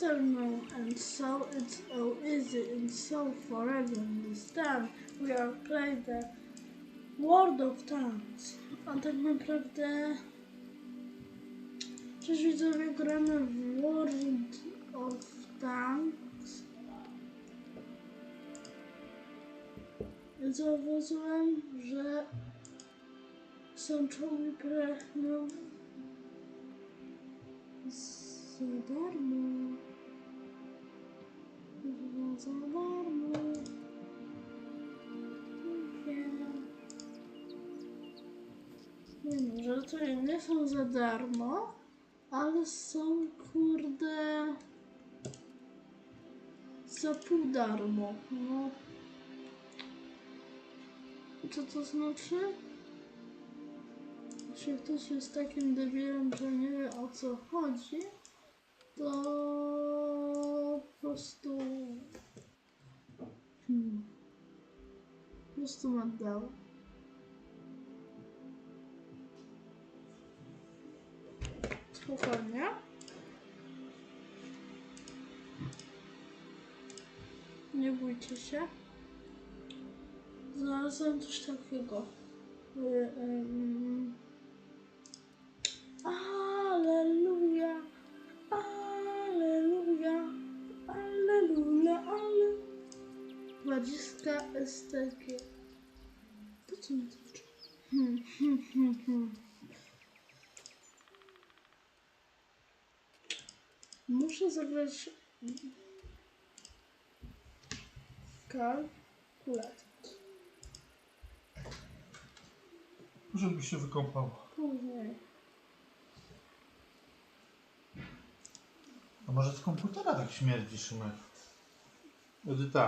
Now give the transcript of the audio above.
afternoon, and so it's so easy and so forever in this time we are playing the World of Tanks. A tak naprawdę... Cześć widzowie, gramy w World of Tanks. Zauważyłem, że są czołgi, które no, za darmo. Chyba za darmo. Wiem. Nie no, żartuję, nie są za darmo, ale są kurde za pół darmo. No. Co to znaczy? Jeśli ktoś jest takim debilem, że nie wie o co chodzi, to po prostu. Hmm. Po prostu. Spokojnie. Nie bójcie się. Znalazłem coś takiego. Y, ym. Wadziska STG. Po co mi to? Hmm, hmm, hmm, hmm. Muszę zagrać kalkulator. Żeby się wykąpał. Później. A może z komputera tak śmierdzi, Szymek? Edyta.